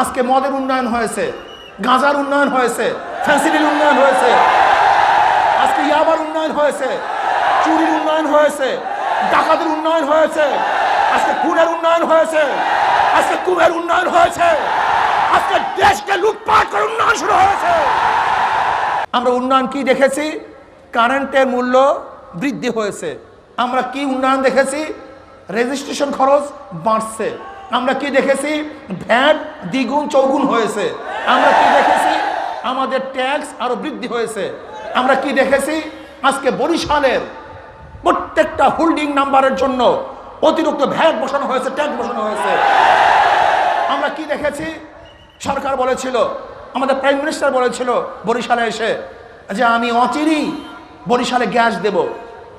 আজকে মদের উন্নয়ন হয়েছে, গাঁজার উন্নয়ন হয়েছে, ফ্যাসিলিটির উন্নয়ন হয়েছে, আজকে ইয়াবার উন্নয়ন হয়েছে, চুরির উন্নয়ন হয়েছে, ডাকাতের উন্নয়ন হয়েছে, আজকে খুনের উন্নয়ন হয়েছে, আজকে কুমের উন্নয়ন হয়েছে, আজকে দেশকে লুটপাট করে উন্নয়ন শুরু হয়েছে। আমরা উন্নয়ন কি দেখেছি? কারেন্টের মূল্য বৃদ্ধি হয়েছে। আমরা কি উন্নয়ন দেখেছি? রেজিস্ট্রেশন খরচ বাড়ছে। আমরা কি দেখেছি? ভ্যাট দ্বিগুণ চৌগুণ হয়েছে। আমরা কি দেখেছি? আমাদের ট্যাক্স আরও বৃদ্ধি হয়েছে। আমরা কি দেখেছি? আজকে বরিশালের প্রত্যেকটা হোল্ডিং নাম্বারের জন্য অতিরিক্ত ভ্যাট বসানো হয়েছে, ট্যাক্স বসানো হয়েছে। আমরা কি দেখেছি? সরকার বলেছিল, আমাদের প্রাইম মিনিস্টার বলেছিল বরিশালে এসে যে আমি অচিরেই বরিশালে গ্যাস দেব।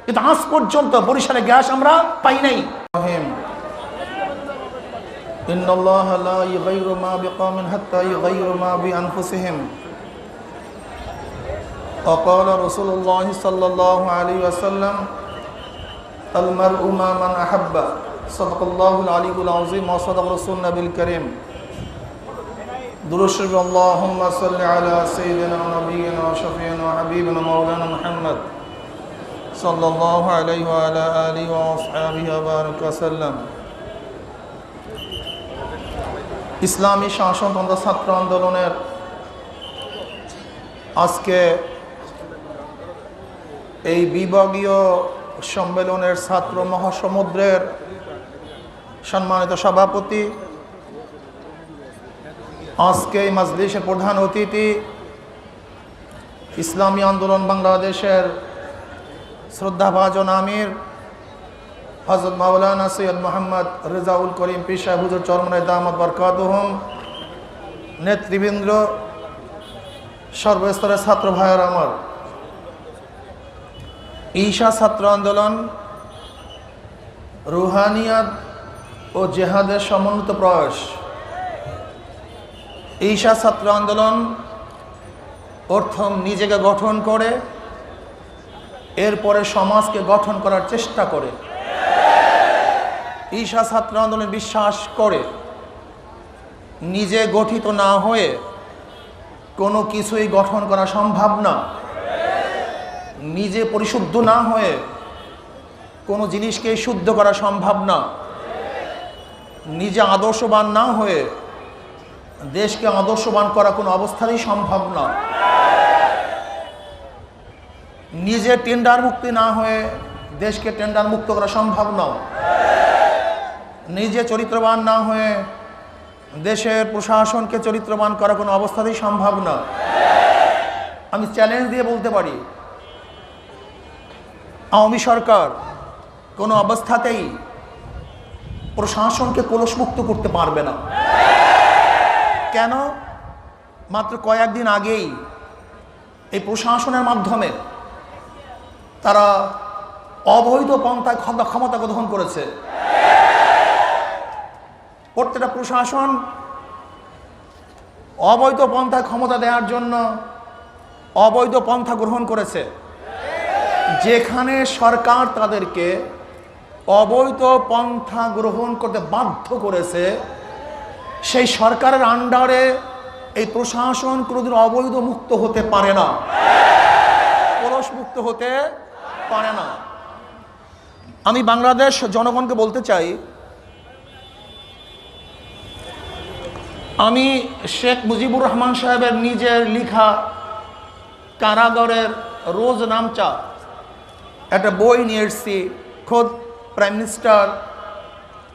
কিন্তু আজ পর্যন্ত বরিশালে গ্যাস আমরা পাই নাই। إن الله لا يغير ما بقوم حتى يغيروا ما بأنفسهم. وقال رسول الله صلى الله عليه وسلم المرء ما من أحب. صدق الله العلي العظيم وصدق رسول النبي الكريم. درشد اللهم صل على سيدنا ونبينا وشفينا وحبيبنا مولانا محمد صلى الله عليه وعلى آله وأصحابه وبارك وسلم. ইসলামী শাসনতন্ত্র ছাত্র আন্দোলনের আজকে এই বিভাগীয় সম্মেলনের ছাত্র মহাসমুদ্রের সম্মানিত সভাপতি, আজকে এই মাজলিসের প্রধান অতিথি, ইসলামী আন্দোলন বাংলাদেশের শ্রদ্ধাভাজন আমির হজরত মাওলানা সৈয়দ মোহাম্মদ রেজাউল করিম পিসা হুজুর চরমনাই দামদ বরকাতহম। নেতৃবৃন্দ, সর্বস্তরের ছাত্র ভাইয়ের আমার। ঈশা ছাত্র আন্দোলন রুহানিয়াত ও জেহাদের সমন্বিত প্রয়াস। ঈশা ছাত্র আন্দোলন প্রথম নিজেকে গঠন করে, এরপরে সমাজকে গঠন করার চেষ্টা করে। ঈশা ছাত্র আন্দোলন বিশ্বাস করে, নিজে গঠিত না হয়ে কোনো কিছুই গঠন করা সম্ভব না। নিজে পরিশুদ্ধ না হয়ে কোনো জিনিসকে শুদ্ধ করা সম্ভব না। নিজে আদর্শবান না হয়ে দেশকে আদর্শবান করা কোনো অবস্থাতেই সম্ভব না। নিজে টেন্ডার মুক্তি না হয়ে দেশকে টেন্ডার মুক্ত করা সম্ভব নয় নিজে চরিত্রবান না হয়ে দেশের প্রশাসনকে চরিত্রবান করা কোনো অবস্থাতেই সম্ভব না। আমি চ্যালেঞ্জ দিয়ে বলতে পারি, আওয়ামী সরকার কোনো অবস্থাতেই প্রশাসনকে কলসমুক্ত করতে পারবে না। কেন? মাত্র কয়েকদিন আগেই এই প্রশাসনের মাধ্যমে তারা অবৈধ পন্থায় ক্ষমতা গ্রহণ করেছে। প্রত্যেকটা প্রশাসন অবৈধ পন্থায় ক্ষমতা দেওয়ার জন্য অবৈধ পন্থা গ্রহণ করেছে। যেখানে সরকার তাদেরকে অবৈধ পন্থা গ্রহণ করতে বাধ্য করেছে, সেই সরকারের আন্ডারে এই প্রশাসন কোনোদিন অবৈধ মুক্ত হতে পারে না। পরশ মুক্ত হতে পারে না। আমি বাংলাদেশ জনগণকে বলতে চাই আমি শেখ মুজিবুর রহমান সাহেবের নিজের লিখা কারাগরের রোজ নামচা একটা বই নিয়ে এসেছি। খোদ প্রাইম মিনিস্টার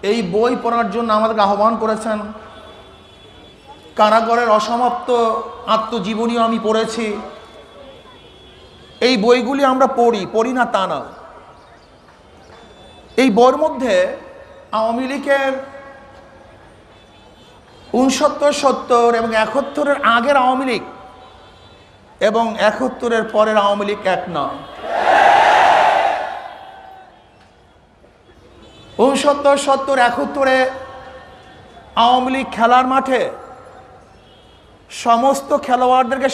এই বই পড়ার জন্য আমাদেরকে আহ্বান করেছেন। কারাগরের অসমাপ্ত আত্মজীবনীও আমি পড়েছি। এই বইগুলি আমরা পড়ি পড়ি না তা না। এই বইয়ের মধ্যে আওয়ামী লীগের উনসত্তর সত্তর এবং একাত্তরের আগের আওয়ামী লীগ এবং একাত্তরের পরের আওয়ামী লীগ এক না উনসত্তর সত্তর, একাত্তরে আওয়ামী লীগ খেলার মাঠে সমস্ত খেলোয়াড়দেরকে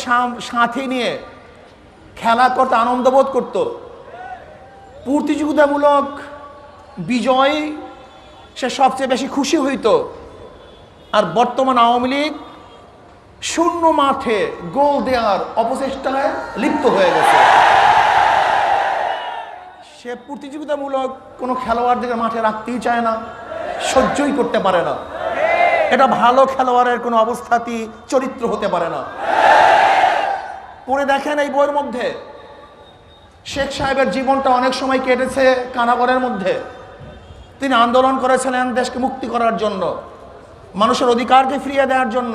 সাথে নিয়ে খেলা করতে আনন্দ বোধ করত। প্রতিযোগিতামূলক বিজয় সে সবচেয়ে বেশি খুশি হইতো। আর বর্তমান আওয়ামী লীগ শূন্য মাঠে গোল দেওয়ার অপচেষ্টায় লিপ্ত হয়ে গেছে। সে প্রতিযোগিতামূলক কোনো খেলোয়াড়দের মাঠে রাখতেই চায় না, সহ্যই করতে পারে না। এটা ভালো খেলোয়াড়ের কোনো অবস্থাতেই চরিত্র হতে পারে না। পড়ে দেখেন এই বইয়ের মধ্যে, শেখ সাহেবের জীবনটা অনেক সময় কেটেছে কানাগরের মধ্যে। তিনি আন্দোলন করেছিলেন দেশকে মুক্তি করার জন্য। মানুষের অধিকারকে ফিরিয়ে দেওয়ার জন্য,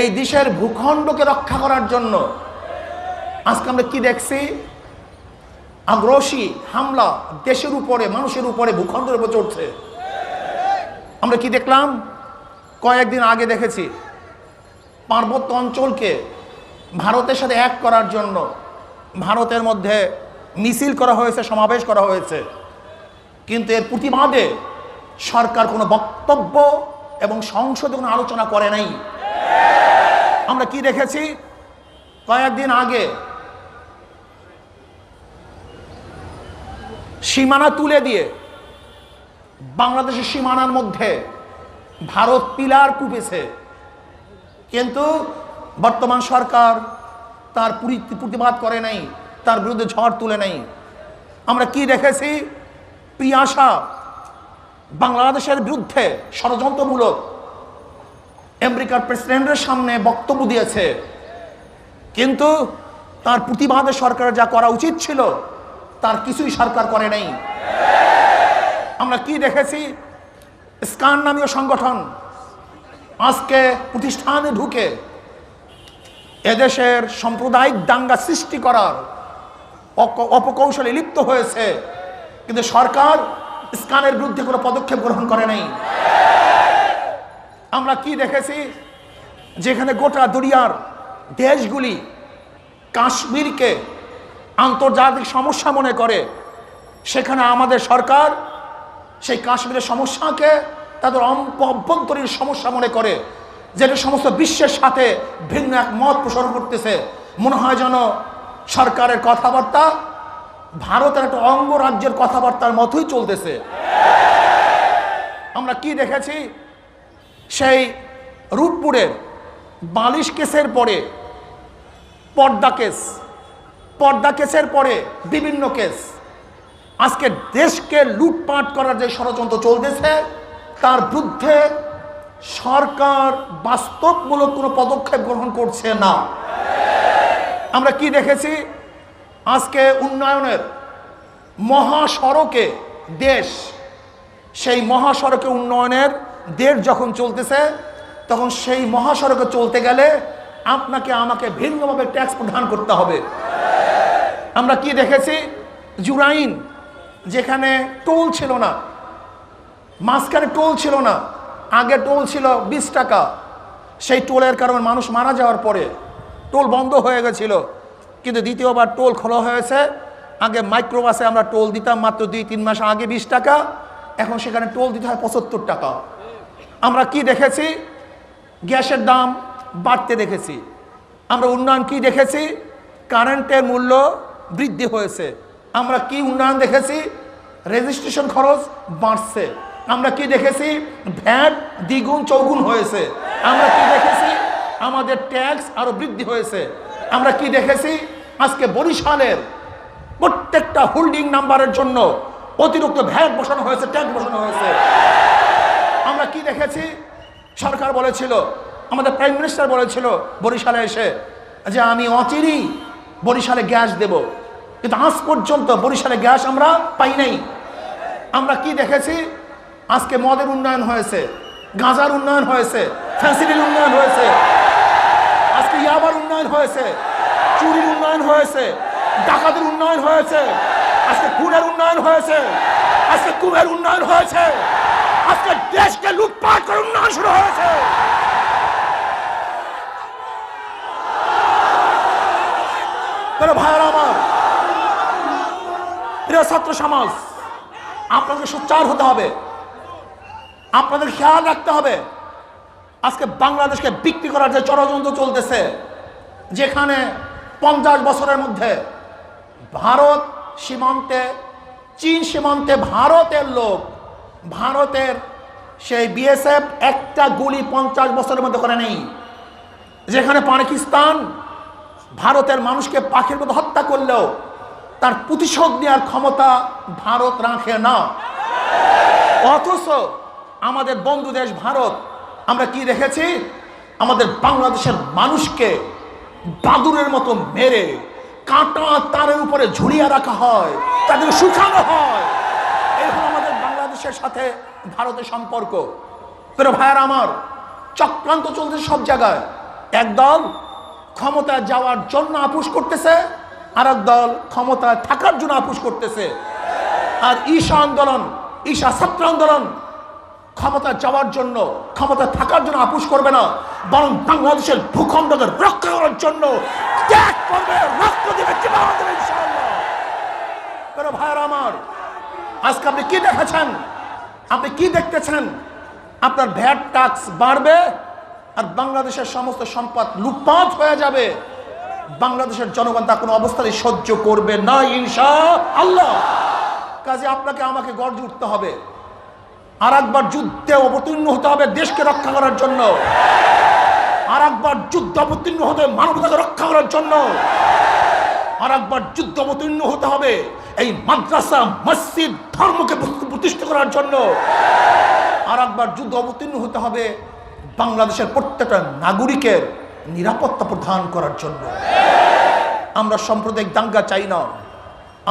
এই দেশের ভূখণ্ডকে রক্ষা করার জন্য আজকে আমরা কি দেখছি? আগ্রসী হামলা দেশের উপরে, মানুষের উপরে ভূখণ্ডের উপর চড়ছে। আমরা কি দেখলাম? কয়েকদিন আগে দেখেছি, পার্বত্য অঞ্চলকে ভারতের সাথে এক করার জন্য ভারতের মধ্যে মিছিল করা হয়েছে, সমাবেশ করা হয়েছে। কিন্তু এর প্রতিবাদে সরকার কোনো বক্তব্য এবং সংসদে কোনো আলোচনা করে নাই। আমরা কি দেখেছি? কয়েকদিন আগে সীমানা তুলে দিয়ে, বাংলাদেশের সীমানার মধ্যে ভারত পিলার কুপেছে কিন্তু বর্তমান সরকার তার পুরি- প্রতিবাদ করে নাই, তার বিরুদ্ধে ঝড় তুলে নাই। আমরা কি দেখেছি? প্রিয়াশা বাংলাদেশের বিরুদ্ধে ষড়যন্ত্রমূলক আমেরিকার প্রেসিডেন্টের সামনে বক্তব্য দিয়েছে। কিন্তু তার প্রতিবাদে সরকারের যা করা উচিত ছিল, তার কিছুই সরকার করে নাই। আমরা কি দেখেছি? স্কান নামীয় সংগঠন আজকে প্রতিষ্ঠানে ঢুকে এদেশের সাম্প্রদায়িক দাঙ্গা সৃষ্টি করার অপকৌশলে লিপ্ত হয়েছে। কিন্তু সরকার স্কানের বিরুদ্ধে কোনো পদক্ষেপ গ্রহণ করে নাই। আমরা কি দেখেছি? যেখানে গোটা দুনিয়ার দেশগুলি কাশ্মীরকে আন্তর্জাতিক সমস্যা মনে করে, সেখানে আমাদের সরকার সেই কাশ্মীরের সমস্যাকে তাদের অভ্যন্তরীণ সমস্যা মনে করে, যেটা সমস্ত বিশ্বের সাথে ভিন্ন এক মত পোষণ করতেছে। মনে হয় যেন সরকারের কথাবার্তা ভারতের একটা অঙ্গরাজ্যের কথাবার্তার মতোই চলতেছে। আমরা কি দেখেছি? সেই রূপপুরের বালিশ কেসের পরে, পর্দা কেস, পর্দা কেসের পরে বিভিন্ন কেস। আজকে দেশকে লুটপাট করার যে ষড়যন্ত্র চলতেছে, তার বিরুদ্ধে সরকার বাস্তবমূলক কোনো পদক্ষেপ গ্রহণ করছে না। আমরা কি দেখেছি? আজকে উন্নয়নের মহাসড়কে দেশ, সেই মহাসড়কে উন্নয়নের দেশ যখন চলতেছে, তখন সেই মহাসড়কে চলতে গেলে আপনাকে আমাকে ভিন্নভাবে ট্যাক্স প্রদান করতে হবে। আমরা কি দেখেছি? জুরাইন, যেখানে টোল ছিল না, মাঝখানে টোল ছিল না, আগে টোল ছিল বিশ টাকা, সেই টোলের কারণে মানুষ মারা যাওয়ার পরে টোল বন্ধ হয়ে গেছিল। কিন্তু দ্বিতীয়বার টোল খোলা হয়েছে। আগে মাইক্রোবাসে আমরা টোল দিতাম, মাত্র দুই, তিন মাস আগে বিশ টাকা। এখন সেখানে টোল দিতে হয় পঁচাত্তর টাকা। আমরা কি দেখেছি? গ্যাসের দাম বাড়তে দেখেছি। আমরা উন্নয়ন কি দেখেছি? কারেন্টের মূল্য বৃদ্ধি হয়েছে। আমরা কি উন্নয়ন দেখেছি? রেজিস্ট্রেশন খরচ বাড়ছে। আমরা কি দেখেছি? ভ্যাট দ্বিগুণ, চৌগুণ হয়েছে। আমরা কি দেখেছি? আমাদের ট্যাক্স আরও বৃদ্ধি হয়েছে। আমরা কি দেখেছি? আজকে বরিশালের প্রত্যেকটা হোল্ডিং নাম্বারের জন্য অতিরিক্ত ভ্যাট বসানো হয়েছে ট্যাক্স বসানো হয়েছে। আমরা কি দেখেছি? সরকার বলেছিল, আমাদের প্রাইম মিনিস্টার বলেছিল বরিশালে এসে যে আমি অচিরেই বরিশালে গ্যাস দেব। কিন্তু আজ পর্যন্ত বরিশালে গ্যাস আমরা পাই নাই। আমরা কি দেখেছি? আজকে মদের উন্নয়ন হয়েছে, গাঁজার উন্নয়ন হয়েছে ফ্যাসিলিটির উন্নয়ন হয়েছে। উন্নয়ন হয়েছে, চুরির উন্নয়ন হয়েছে, ডাকাতের উন্নয়ন হয়েছে, আজকে খুনের উন্নয়ন হয়েছে, আজকে কুমের উন্নয়ন হয়েছে, আজকে দেশকে লুটপাট করে উন্নয়ন শুরু হয়েছে। ভাইয়ারা আমার, প্রিয় ছাত্র সমাজ, আপনাদের সোচ্চার হতে হবে, আপনাদের খেয়াল রাখতে হবে, আজকে বাংলাদেশকে বিক্রি করার যে ষড়যন্ত্র চলতেছে যেখানে পঞ্চাশ বছরের মধ্যে ভারত সীমান্তে, চীন সীমান্তে ভারতের লোক, ভারতের সেই বিএসএফ একটা গুলি পঞ্চাশ বছরের মধ্যে করে নেই। যেখানে পাকিস্তান ভারতের মানুষকে পাখির মতো হত্যা করলেও তার প্রতিশোধ নেওয়ার ক্ষমতা ভারত রাখে না। অথচ আমাদের বন্ধু দেশ ভারত, আমরা কি দেখেছি? আমাদের বাংলাদেশের মানুষকে বাদুরের মতো মেরে কাঁটা তারের উপরে ঝুলিয়ে রাখা হয়, তাদের শুকানো হয়। এখন আমাদের বাংলাদেশের সাথে ভারতের সম্পর্ক। pero ভাইয়ার আমার, চক্রান্ত চলছে সব জায়গায়। একদল ক্ষমতায় যাওয়ার জন্য আপুস করতেছে আর দল ক্ষমতায় থাকার জন্য আপুস করতেছে। আর ঈশা আন্দোলন, ঈশা ছাত্র আন্দোলন ক্ষমতা যাওয়ার জন্য ক্ষমতা থাকার জন্য আপুস করবে না। বরং বাংলাদেশের ভূখণ্ডকে রক্ষা করার জন্য ত্যাগ করবে, রক্ত দেবে কেন আমার, আজকে আপনি কি দেখেছেন? আপনি কি দেখতেছেন? আপনার ভ্যাট ট্যাক্স বাড়বে আর বাংলাদেশের সমস্ত সম্পদ লুটপাট হয়ে যাবে। বাংলাদেশের জনগণ তা কোনো অবস্থায় সহ্য করবে না ইনশা আল্লাহ কাজে আপনাকে আমাকে গর্জে উঠতে হবে। আর একবার যুদ্ধে অবতীর্ণ হতে হবে দেশকে রক্ষা করার জন্য। আর একবার যুদ্ধ অবতীর্ণ হতে মানবতাকে রক্ষা করার জন্য। আর একবার যুদ্ধ অবতীর্ণ হতে হবে এই মাদ্রাসা, মসজিদ, ধর্মকে প্রতিষ্ঠা করার জন্য। আর একবার যুদ্ধ অবতীর্ণ হতে হবে বাংলাদেশের প্রত্যেকটা নাগরিকের নিরাপত্তা প্রদান করার জন্য। আমরা সাম্প্রদায়িক দাঙ্গা চাই না।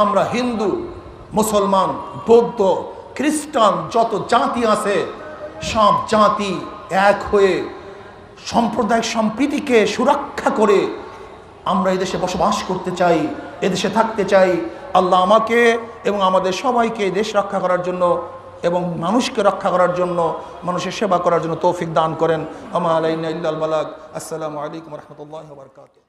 আমরা হিন্দু, মুসলমান, বৌদ্ধ, খ্রিস্টান, যত জাতি আছে, সব জাতি এক হয়ে সাম্প্রদায়িক সম্প্রীতিকে সুরক্ষা করে আমরা এদেশে বসবাস করতে চাই, এদেশে থাকতে চাই। আল্লাহ আমাকে এবং আমাদের সবাইকে দেশ রক্ষা করার জন্য এবং মানুষকে রক্ষা করার জন্য, মানুষের সেবা করার জন্য তৌফিক দান করেন। আমা আলাইনা ইল্লাল বালাক আসসালামু আলাইকুম রহমতুল্লাহ বারকাত